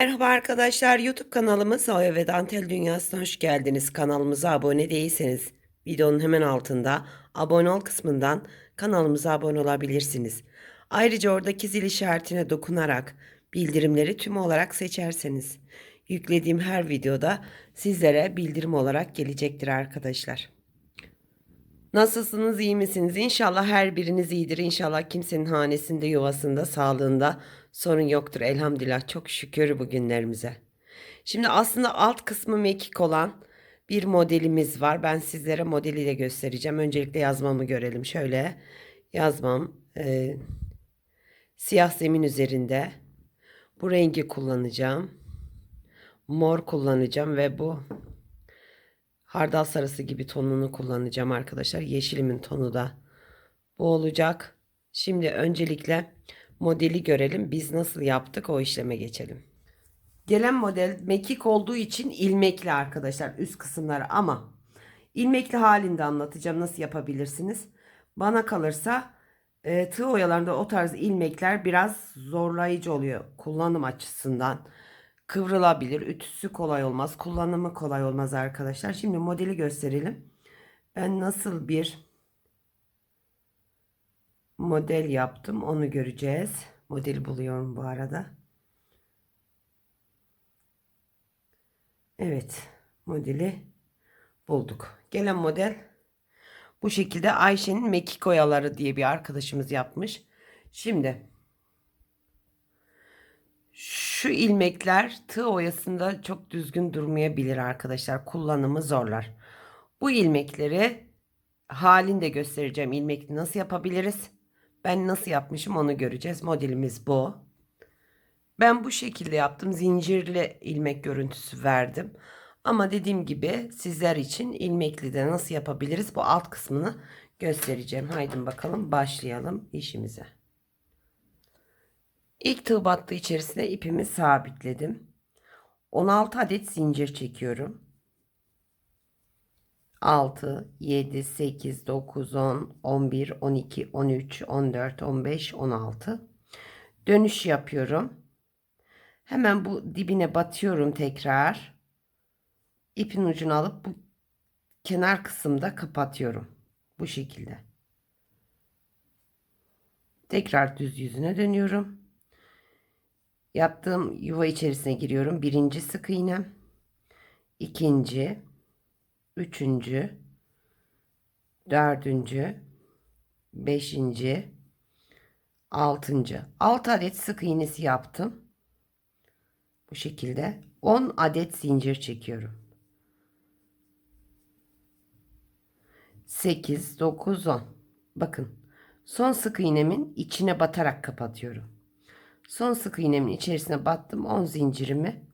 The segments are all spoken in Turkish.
Merhaba arkadaşlar YouTube kanalımız Oya ve Dantel Dünyası'na hoş geldiniz. Kanalımıza abone değilseniz videonun hemen altında abone ol kısmından kanalımıza abone olabilirsiniz. Ayrıca oradaki zil işaretine dokunarak bildirimleri tüm olarak seçerseniz yüklediğim her videoda sizlere bildirim olarak gelecektir arkadaşlar. Nasılsınız, iyi misiniz? İnşallah her biriniz iyidir. İnşallah kimsenin hanesinde, yuvasında, sağlığında sorun yoktur. Elhamdülillah çok şükür bugünlerimize. Şimdi aslında alt kısmı mekik olan bir modelimiz var. Ben sizlere modeli de göstereceğim. Öncelikle yazmamı görelim. Şöyle yazmam e, siyah zemin üzerinde bu rengi kullanacağım. Mor kullanacağım ve bu hardal sarısı gibi tonunu kullanacağım arkadaşlar. Yeşilimin tonu da bu olacak. Şimdi öncelikle modeli görelim. Biz nasıl yaptık o işleme geçelim. Gelen model mekik olduğu için ilmekli arkadaşlar üst kısımları ama ilmekli halinde anlatacağım nasıl yapabilirsiniz. Bana kalırsa e, tığ oyalarında o tarz ilmekler biraz zorlayıcı oluyor kullanım açısından kıvrılabilir. Ütüsü kolay olmaz. Kullanımı kolay olmaz arkadaşlar. Şimdi modeli gösterelim. Ben nasıl bir model yaptım onu göreceğiz. Modeli buluyorum bu arada. Evet. Modeli bulduk. Gelen model bu şekilde Ayşe'nin mekik oyaları diye bir arkadaşımız yapmış. Şimdi şu ilmekler tığ oyasında çok düzgün durmayabilir arkadaşlar. Kullanımı zorlar. Bu ilmekleri halinde göstereceğim. İlmek nasıl yapabiliriz? Ben nasıl yapmışım onu göreceğiz. Modelimiz bu. Ben bu şekilde yaptım. Zincirli ilmek görüntüsü verdim. Ama dediğim gibi sizler için ilmekli de nasıl yapabiliriz? Bu alt kısmını göstereceğim. Haydi bakalım başlayalım işimize. İlk tığ battı içerisine ipimi sabitledim. 16 adet zincir çekiyorum. 6, 7, 8, 9, 10, 11, 12, 13, 14, 15, 16. Dönüş yapıyorum. Hemen bu dibine batıyorum tekrar. İpin ucunu alıp bu kenar kısımda kapatıyorum. Bu şekilde. Tekrar düz yüzüne dönüyorum. Yaptığım yuva içerisine giriyorum. Birinci sık iğnem. ikinci, üçüncü, dördüncü, beşinci, altıncı. Altı adet sık iğnesi yaptım. Bu şekilde 10 adet zincir çekiyorum. 8, 9, 10. Bakın son sık iğnemin içine batarak kapatıyorum. Son sık iğnemin içerisine battım. 10 zincirimi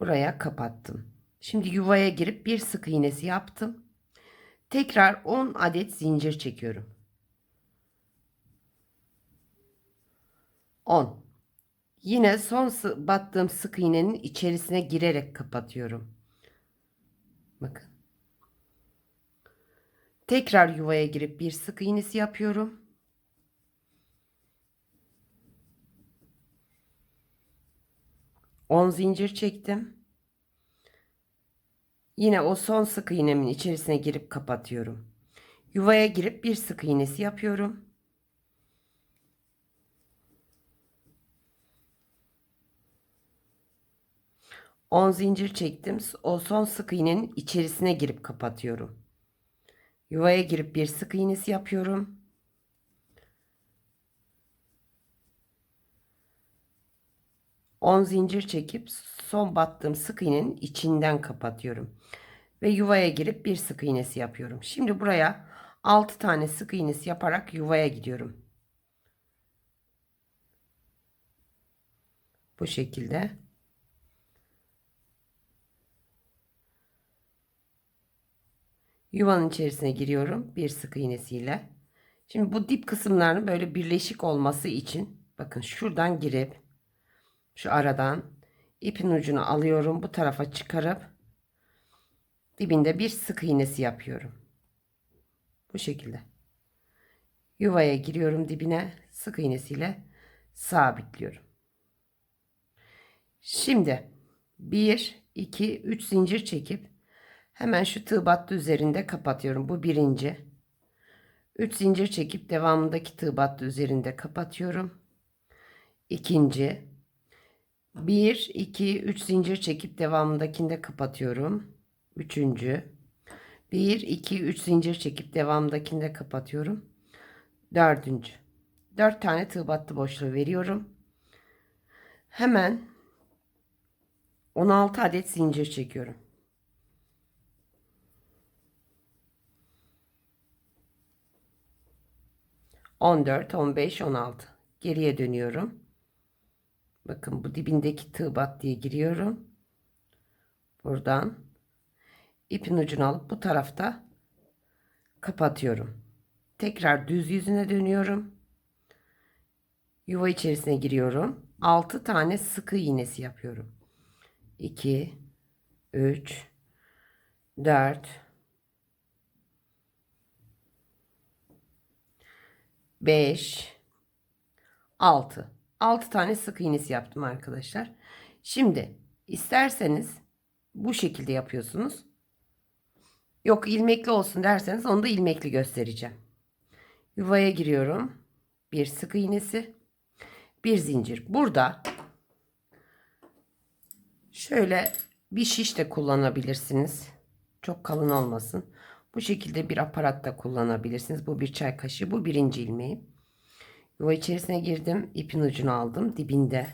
buraya kapattım. Şimdi yuvaya girip bir sık iğnesi yaptım. Tekrar 10 adet zincir çekiyorum. 10. Yine son battığım sık iğnenin içerisine girerek kapatıyorum. Bakın. Tekrar yuvaya girip bir sık iğnesi yapıyorum. 10 zincir çektim. Yine o son sık iğnemin içerisine girip kapatıyorum. Yuvaya girip bir sık iğnesi yapıyorum. On zincir çektim. O son sık iğnenin içerisine girip kapatıyorum. Yuvaya girip bir sık iğnesi yapıyorum. 10 zincir çekip son battığım sık iğnenin içinden kapatıyorum. Ve yuvaya girip bir sık iğnesi yapıyorum. Şimdi buraya 6 tane sık iğnesi yaparak yuvaya gidiyorum. Bu şekilde. Yuvanın içerisine giriyorum bir sık iğnesiyle. Şimdi bu dip kısımlarının böyle birleşik olması için bakın şuradan girip şu aradan ipin ucunu alıyorum bu tarafa çıkarıp dibinde bir sık iğnesi yapıyorum bu şekilde yuvaya giriyorum dibine sık iğnesiyle sabitliyorum Şimdi 1, 2, 3 zincir çekip hemen şu tığ battı üzerinde kapatıyorum. Bu birinci. 3 zincir çekip devamındaki tığ battı üzerinde kapatıyorum. İkinci. 1, 2, 3 zincir çekip devamındakinde kapatıyorum. Üçüncü. 1, 2, 3 zincir çekip devamındakinde kapatıyorum. Dördüncü. 4 tane tığ battı boşluğu veriyorum. Hemen 16 adet zincir çekiyorum. On dört, on beş, on altı. Geriye dönüyorum. Bakın bu dibindeki tığ bat diye giriyorum. Buradan ipin ucunu alıp bu tarafta kapatıyorum. Tekrar düz yüzüne dönüyorum. Yuva içerisine giriyorum. 6 tane sıkı iğnesi yapıyorum. 2 3 4 5 6 6 tane sık iğnesi yaptım arkadaşlar. Şimdi isterseniz bu şekilde yapıyorsunuz. Yok ilmekli olsun derseniz onu da ilmekli göstereceğim. Yuvaya giriyorum. Bir sık iğnesi, bir zincir. Burada şöyle bir şiş de kullanabilirsiniz. Çok kalın olmasın. Bu şekilde bir aparat da kullanabilirsiniz. Bu bir çay kaşığı. Bu birinci ilmeğim. Yuva içerisine girdim. ipin ucunu aldım. Dibinde.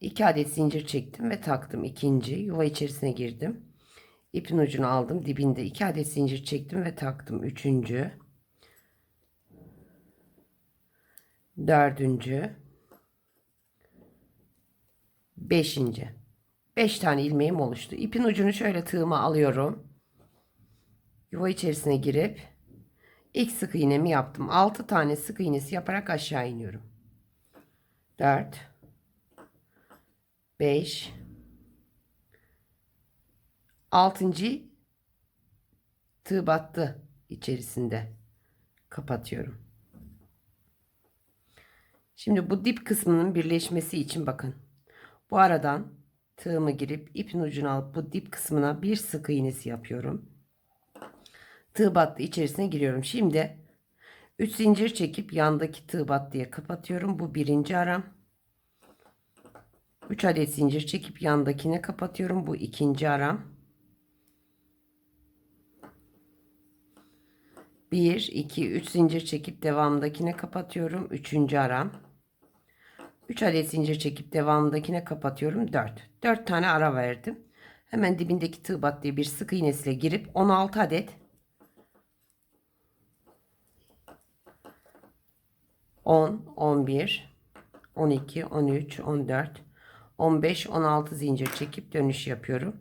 2 adet zincir çektim ve taktım. ikinci. Yuva içerisine girdim. ipin ucunu aldım. Dibinde 2 adet zincir çektim ve taktım. Üçüncü. Dördüncü. Beşinci. Beş tane ilmeğim oluştu. İpin ucunu şöyle tığıma alıyorum. Yuva içerisine girip ilk sık iğnemi yaptım. 6 tane sık iğnesi yaparak aşağı iniyorum. 4 5 6. tığ battı içerisinde kapatıyorum. Şimdi bu dip kısmının birleşmesi için bakın. Bu aradan tığımı girip ipin ucunu alıp bu dip kısmına bir sık iğnesi yapıyorum. Tığ battı içerisine giriyorum. Şimdi 3 zincir çekip yandaki tığ battıya kapatıyorum. Bu birinci aram. 3 adet zincir çekip yandakine kapatıyorum. Bu ikinci aram. 1 2 3 zincir çekip devamındakine kapatıyorum. Üçüncü aram. 3 adet zincir çekip devamındakine kapatıyorum. 4. 4 tane ara verdim. Hemen dibindeki tığ battıya bir sık iğnesiyle girip 16 adet 10, 11, 12, 13, 14, 15, 16 zincir çekip dönüş yapıyorum.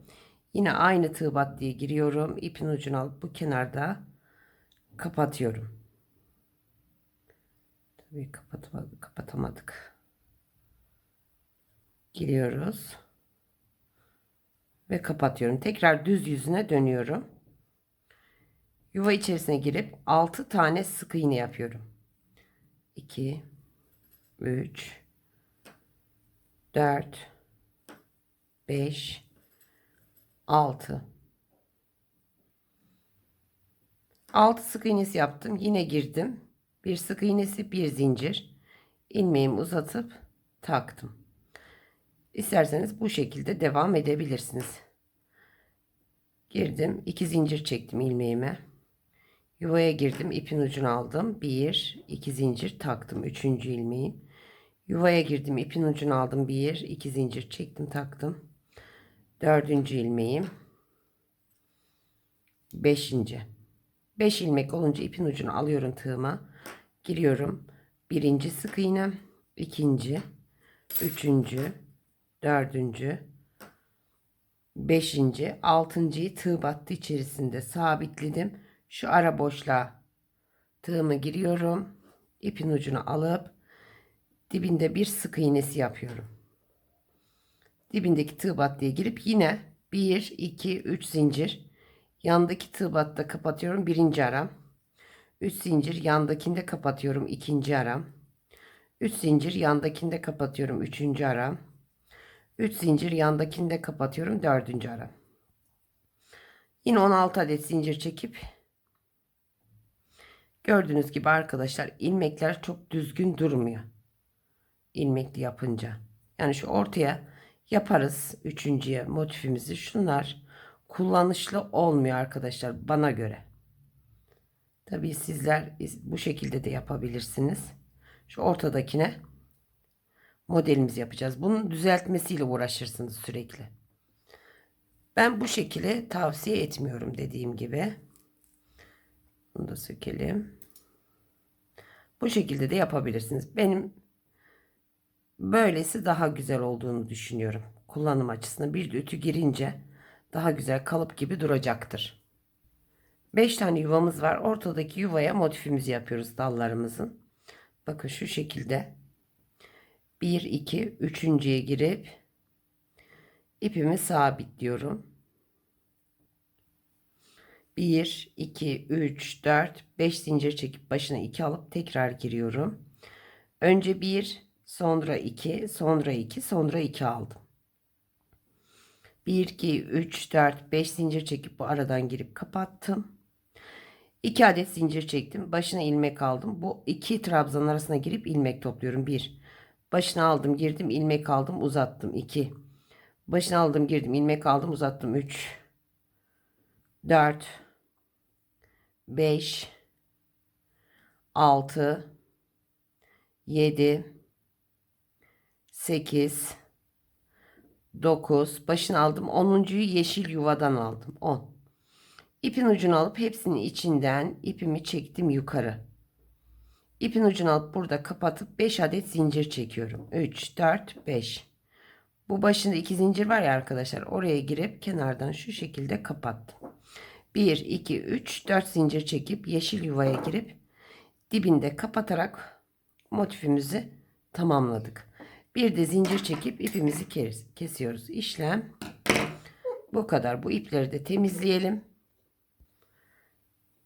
Yine aynı tığ battıya giriyorum. İpin ucunu alıp bu kenarda kapatıyorum. Tabii kapatamadık. kapatamadık. Giriyoruz. Ve kapatıyorum. Tekrar düz yüzüne dönüyorum. Yuva içerisine girip 6 tane sık iğne yapıyorum. 2 3 4 5 6 6 sık iğnesi yaptım. Yine girdim. Bir sık iğnesi, bir zincir. ilmeğimi uzatıp taktım. İsterseniz bu şekilde devam edebilirsiniz. Girdim. 2 zincir çektim ilmeğime. Yuvaya girdim. ipin ucunu aldım. 1, 2 zincir taktım. 3. ilmeğim. Yuvaya girdim. ipin ucunu aldım. 1, 2 zincir çektim taktım. 4. ilmeğim. 5. 5 ilmek olunca ipin ucunu alıyorum tığıma. Giriyorum. Birinci sık iğnem. ikinci, üçüncü, dördüncü, beşinci, altıncıyı tığ battı içerisinde sabitledim şu ara boşluğa tığımı giriyorum. ipin ucunu alıp dibinde bir sık iğnesi yapıyorum. Dibindeki tığ battıya girip yine 1 2 3 zincir yandaki tığ batta kapatıyorum birinci aram. 3 zincir yandakinde kapatıyorum ikinci aram. 3 zincir yandakinde kapatıyorum üçüncü aram. 3 zincir yandakini de kapatıyorum. Dördüncü ara. Yine 16 adet zincir çekip gördüğünüz gibi arkadaşlar ilmekler çok düzgün durmuyor. İlmekli yapınca. Yani şu ortaya yaparız üçüncüye motifimizi. Şunlar kullanışlı olmuyor arkadaşlar bana göre. Tabii sizler bu şekilde de yapabilirsiniz. Şu ortadakine modelimizi yapacağız. Bunun düzeltmesiyle uğraşırsınız sürekli. Ben bu şekilde tavsiye etmiyorum dediğim gibi. Bunu da sökelim. Bu şekilde de yapabilirsiniz. Benim böylesi daha güzel olduğunu düşünüyorum. Kullanım açısından bir de ütü girince daha güzel kalıp gibi duracaktır. 5 tane yuvamız var. Ortadaki yuvaya motifimizi yapıyoruz dallarımızın. Bakın şu şekilde 1 2 üçüncüye girip ipimi sabitliyorum. 1 2 3 4 5 zincir çekip başına 2 alıp tekrar giriyorum. Önce 1 sonra 2 sonra 2 sonra 2 aldım. 1 2 3 4 5 zincir çekip bu aradan girip kapattım. 2 adet zincir çektim. Başına ilmek aldım. Bu iki trabzan arasına girip ilmek topluyorum. 1 Başına aldım, girdim, ilmek aldım, uzattım. 2 Başına aldım, girdim, ilmek aldım, uzattım. 3 4 5 6 7 8 9 başını aldım. 10'uncuyu yeşil yuvadan aldım. 10 ipin ucunu alıp hepsinin içinden ipimi çektim yukarı. İpin ucunu alıp burada kapatıp 5 adet zincir çekiyorum. 3 4 5 bu başında iki zincir var ya arkadaşlar. Oraya girip kenardan şu şekilde kapattım 1 2 3 4 zincir çekip yeşil yuvaya girip dibinde kapatarak motifimizi tamamladık bir de zincir çekip ipimizi kesiyoruz. İşlem bu kadar. Bu ipleri de temizleyelim.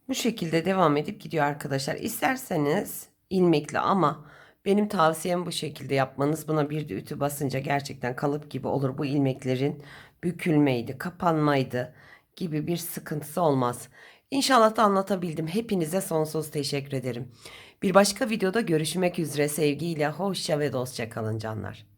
Bu şekilde devam edip gidiyor arkadaşlar. İsterseniz ilmekli ama benim tavsiyem bu şekilde yapmanız. Buna bir de ütü basınca gerçekten kalıp gibi olur. Bu ilmeklerin bükülmeydi, kapanmaydı gibi bir sıkıntısı olmaz. İnşallah da anlatabildim. Hepinize sonsuz teşekkür ederim. Bir başka videoda görüşmek üzere sevgiyle hoşça ve dostça kalın canlar.